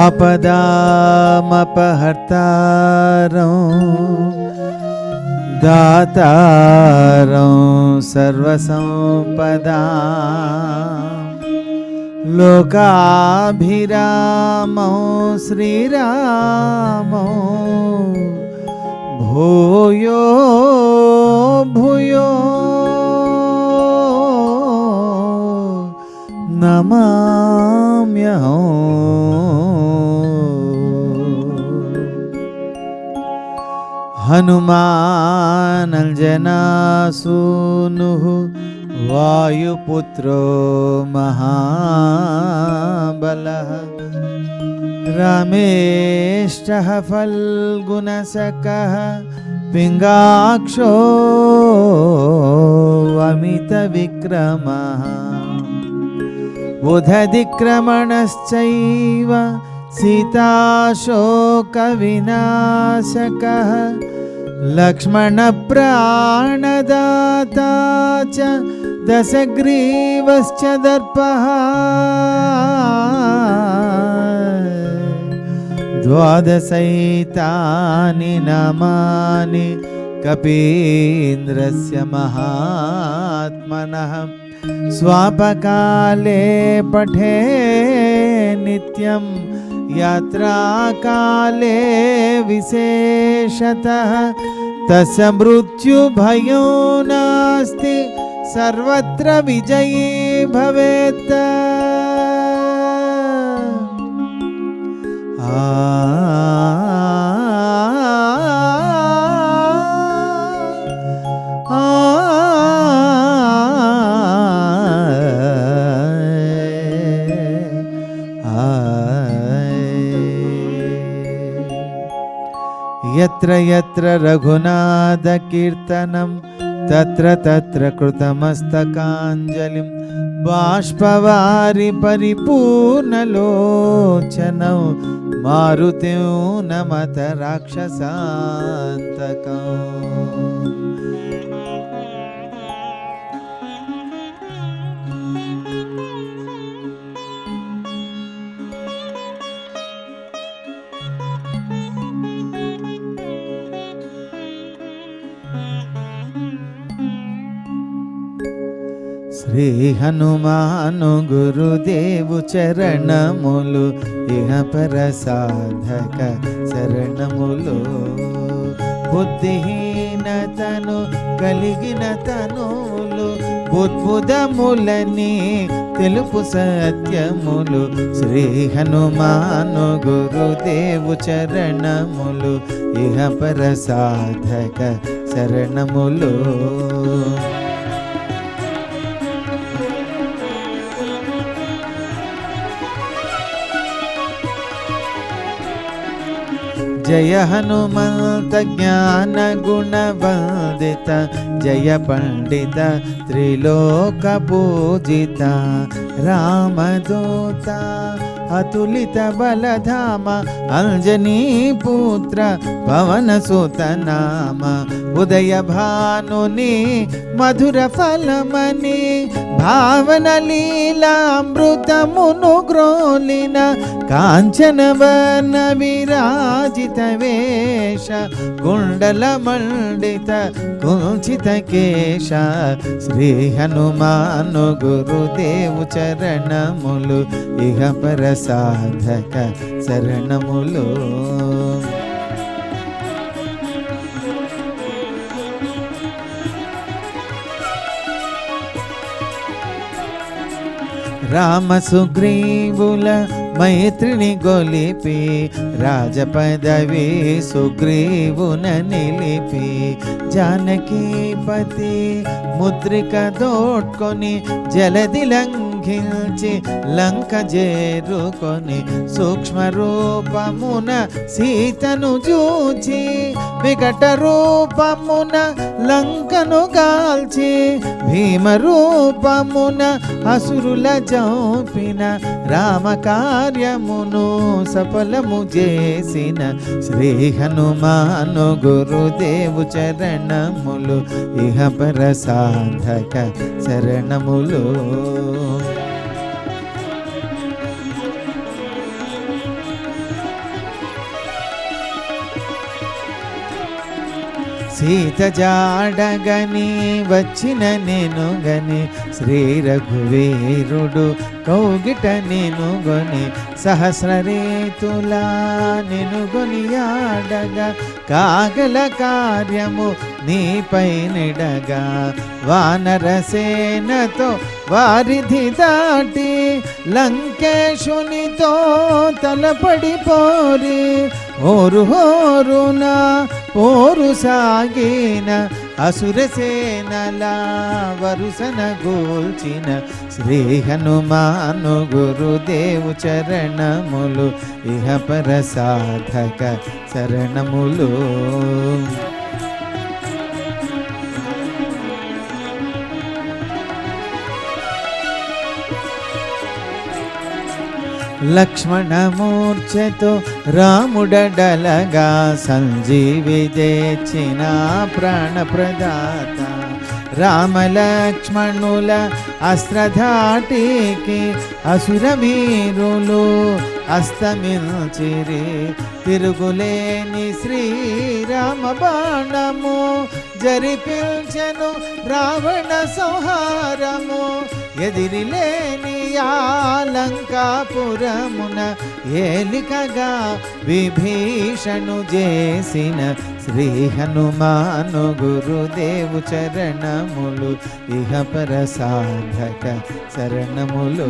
आपदामपहर्तारं दातारं सर्वसम्पदा लोकाभिरामो श्रीरामो भूयो भूयो नमाम्यहम् हनुमानञ्जनासूनुः वायुपुत्रो महाबलः। रमेष्टः फल्गुणसकः पिङ्गाक्षो अमितविक्रमः बुधदिक्रमणश्चैव सीताशोकविनाशकः लक्ष्मणप्राणदाता च दशग्रीवश्च दर्पः। द्वादशैतानि नामानि कपीन्द्रस्य महात्मनः। स्वापकाले पठे नित्यं। यात्राकाले विशेषतः। तस्य मृत्युभयो नास्ति सर्वत्र विजयी भवेत्। यत्र यत्र रघुनाथकीर्तनं तत्र तत्र कृतमस्तकाञ्जलिं बाष्पवारि परिपूर्णलोचनौ मारुतिं नमत राक्षसान्तकम् శ్రీ హనుమాను గురుదేవు చరణములు ఇహ పర సాధక శరణములు బుద్ధిహీనతను కలిగిన తనులు బుద్బుదములని తెలుపు సత్యములు. శ్రీ హనుమాను గురుదేవు చరణములు ఇహ పరసాధక శరణములు जय हनुमत ज्ञान गुण ज्ञानगुणवन्दित जय पंडित, त्रिलोक पूजिता। राम रामदूता अतुलित बलधाम। पवन पवनसुतनाम బలధామ ఉదయ భానుని మధుర ఫలమని భావన లీలామృతమును గ్రోలిన కాంచనవర్ణ విరాజిత వేష కుండల మండిత కుంచిత కేశ శ్రీ హనుమాను గురుదేవు చరణములు ఇహ పర సాధక శరణములు రామ సుగ్రీవుల మైత్రిని గొలిపి రాజపదవి సుగ్రీవున నిలిపి జానకీపతి ముద్రిక దోట్కొని జలది లంఘించి లంక చేరుకొని సూక్ష్మ రూపమున సీతను చూచి వికట రూపమున లంకను గాల్చి భీమ రూపమున అసురుల చంపిన రామ కార్యమును సఫలము చేసిన శ్రీ హనుమాను గురుదేవు చరణములు ఇహ పర సాధక శరణములు సీత జాడగని వచ్చిన నేను గని శ్రీ రఘువీరుడు కౌగిట నేను గొని సహస్రరేతులా నేను గొనియాడగా కాగల కార్యము నీపై నిడగా వానరసేనతో వారిధి దాటి లంకేశునితో తలపడిపోరి. ఓరు హోరున పోరు సాగిన అసురసేనల వరుసన గోల్చిన శ్రీ హనుమాను గురుదేవు చరణములు ఇహపర సాధక శరణములు లక్ష్మణమూర్ఛతో రాముడడలగా సంజీవి తెచ్చిన ప్రాణప్రదాత. రామలక్ష్మణుల అస్త్రధాటికి అసురవీరులు అస్తమించిరి. తిరుగులేని శ్రీరామ బాణము జరిపించను రావణ సంహారము. ఎదిరిలేని ఆలంకాపురమున ఏలికగా విభీషణు చేసిన శ్రీ హనుమాను గురుదేవు చరణములు ఇహపర సాధక శరణములు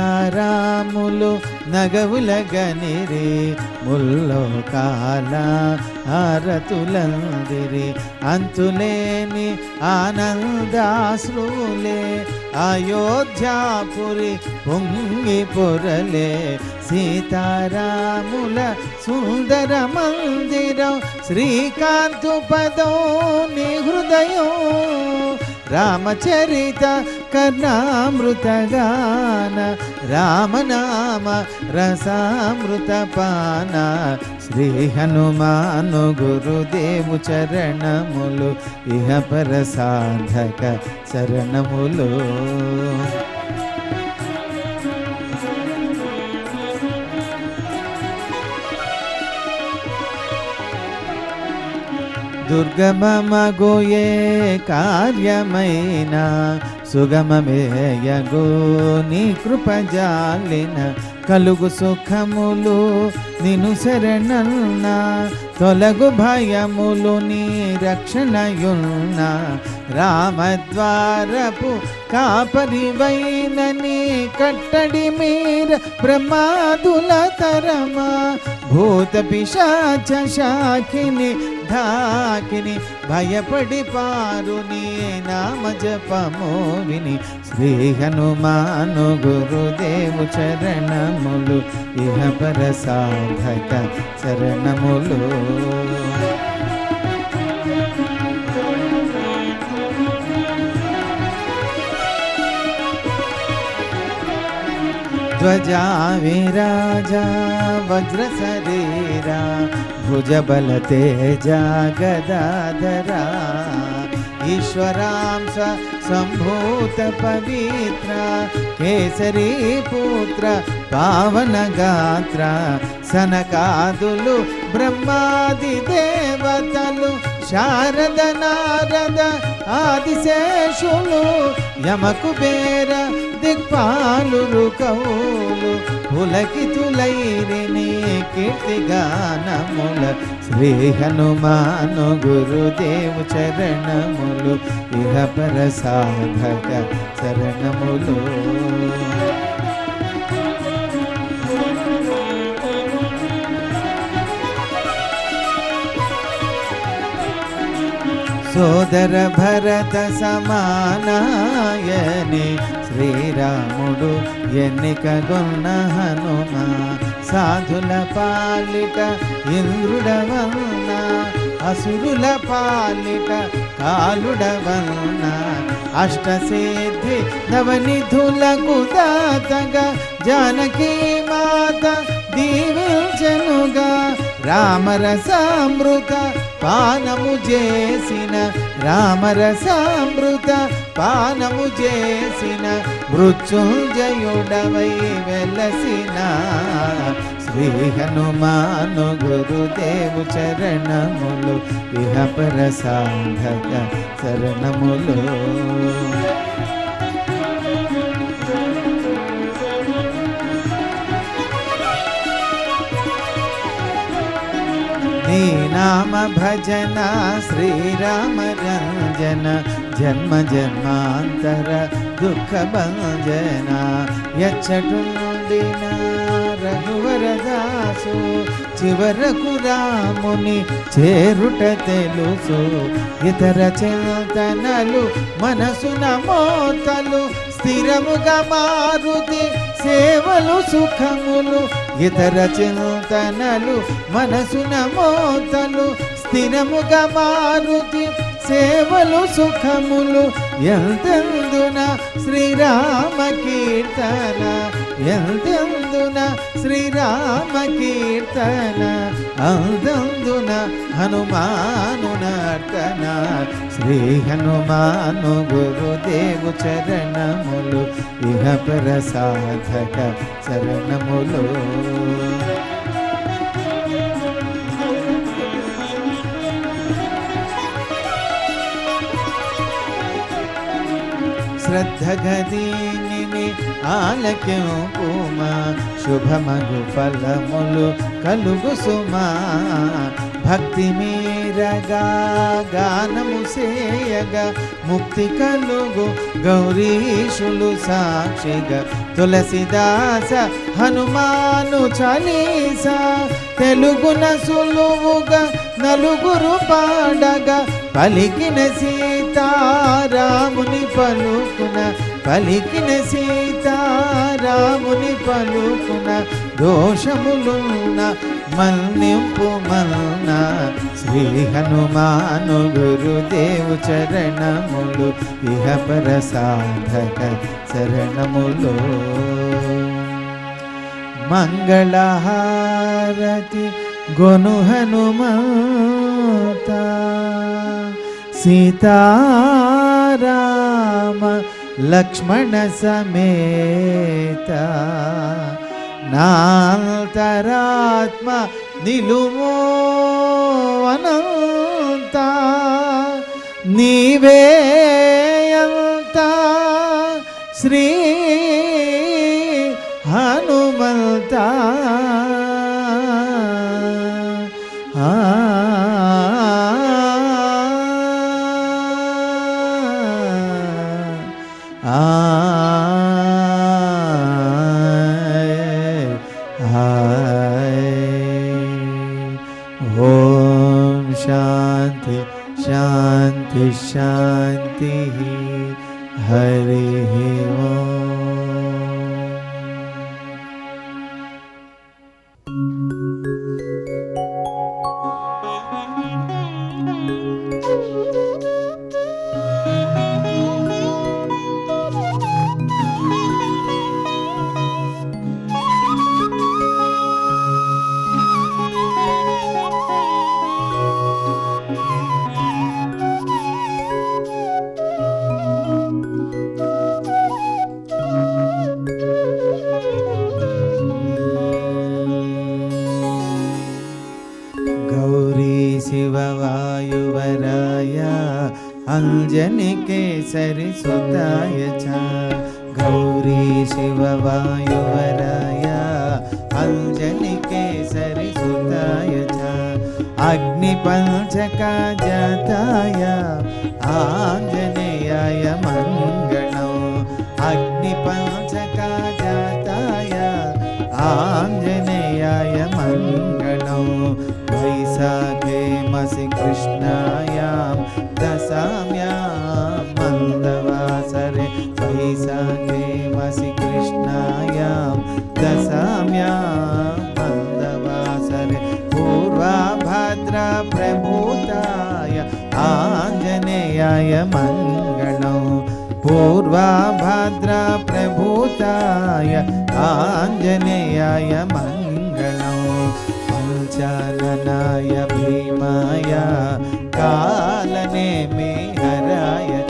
సీతారాములు నగవుల గనిరి ముల్లో కాల హారతులందిరి. అంతులేని ఆనందాశ్రువులే అయోధ్యాపురి పొంగి పొరలే. సీతారాముల సుందర మందిరం శ్రీకాంతు పదో నీ హృదయం. రామచరిత కర్ణామృతగాన రామనామ రసామృత పాన శ్రీ హనుమాను గురుదేవు చరణములు ఇహ పర సాధక చరణములు. దుర్గమగోయే దుర్గమమగోయే కార్యమైన సుగమమేయగో నీ కృపజాలిన కలుగు సుఖములు నిను శరణన్న తొలగు భయములు నీ రక్షణయున్న రామద్వారపు కాపరివైన నీ కట్టడి మీర ప్రమాదుల తరమా భూత పిశాచ శాఖిని ధాకిని భయపడి పారు నీ నామ జపమో విని. శ్రీ హనుమాను గురుదేవు చరణములు ఇహపర సాధక శరణములు ధ్వజా విరాజా వజ్ర శరీరా భుజబల తేజ గదాధరా ఈశ్వరాంశ సంభూత పవిత్ర కేసరీ పుత్ర పావన గాత్ర సనకాదులు బ్రహ్మాది దేవతలు దిక్పాలు నారద ఆదిశేషులు యమకు బేర దిక్పాలురు కౌలు కీర్తిగానముల శ్రీ హనుమాను గురుదేవు చరణములు ఇహ పర సాధక చరణములు. సోదర భరత సమానాయని శ్రీరాముడు ఎన్నికగొన్న హనుమ సాధుల పాలిట ఇంద్రుడవన్న అసురుల పాలిట కాలుడవన్న అష్టసిద్ధి నవనిధులకు దాతగా జానకీ మాత దీవించనుగా రామరసామృత పానము చేసిన రామరసామృత పానము చేసిన మృత్యుంజయుడవై వెలసిన శ్రీ హనుమాను గురుదేవు చరణములు ఇహపర సాధక శరణములు నీ నామ భజన శ్రీరామ రంజన జన్మ జన్మాంతర దుఃఖ భంజన. ఎచ్చటు నుండి రఘువరదాసు చివరకు రాముని చేరుట తెలుసు. ఇతర చింతనలు మనసున మోతలు స్థిరముగా మారుతి సేవలు సుఖములు ఇతర చింతనలు మనసున మోతలు స్థిరముగా మారుతి సేవలు సుఖములు ఎంతెందున? శ్రీరామ కీర్తన. ఎంతెందున? శ్రీరామ కీర్తన. అందందున హనుమాను నర్తన శ్రీ హనుమాను గురుదేవు చరణములు ఇహ ప్రసాధక చరణములు. శ్రద్ధగదీని ఆలక్యంపుమా శుభమగు ఫలములు కలుగు సుమా. భక్తి మీరగా గానము సేయగా ముక్తి కలుగు గౌరీషులు సాక్షిగా. తులసిదాస హనుమాను చాలీసా తెలుగున సులువుగా నలుగురు పాడగా పలికిన సీతారాముని పలుకున పలికిన సీతారాముని పలుకున దోషములున్న మన్నింపు మన్న శ్రీ హనుమాను గురుదేవు చరణములు ఇహపర సాధక చరణములు. మంగళహారతి గొను హనుమత. సీతారామ లక్ష్మణ సమేత నాంతరాత్మ నిలుమో అనంత నీవే శ్రీ హనుమంతా. అగ్ని పంచక జాతాయ ఆంజనేయాయ మంగళం అగ్ని పంచక జాతాయ ఆంజనేయాయ మంగళం प्रभूताय। मंगल पूर्वा भद्र प्रभूताय। आंजनेय मंगल पंचाननाय भीमाय। कालने में हराय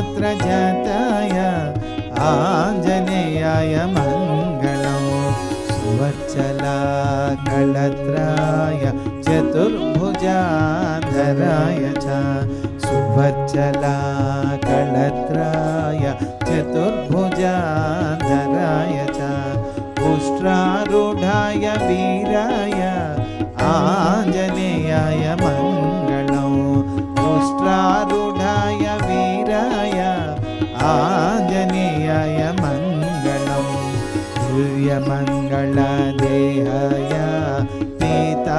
सूत्रजतय आञ्जनेयाय सुवचला सुवच्चलाकलत्राय चतुर्भुजाधराय च। सुवच्चलाकलत्राय चतुर्भुजाधराय च। पुष्ट्रारूढाय वीराय आंजनेय मङ्गलं पुष्ट्रारूढाय वीराय ఆంజనేయాయ మంగళం దివ్యమంగళ దేహయ నేతా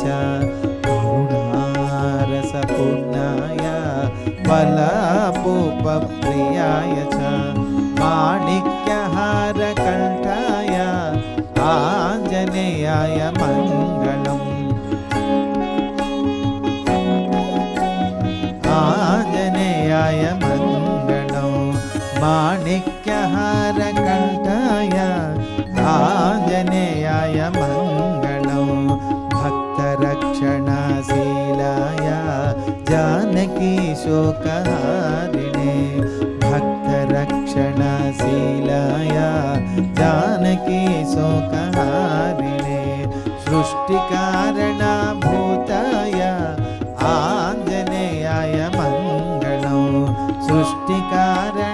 च करुणारसपूर्णाय फलापूपप्रियाय च। शोकहारिणे शीलाया जानकी शोकहारिणे सृष्टिकारणभूताय आञ्जनेयाय सृष्टि सृष्टिकारणभूताय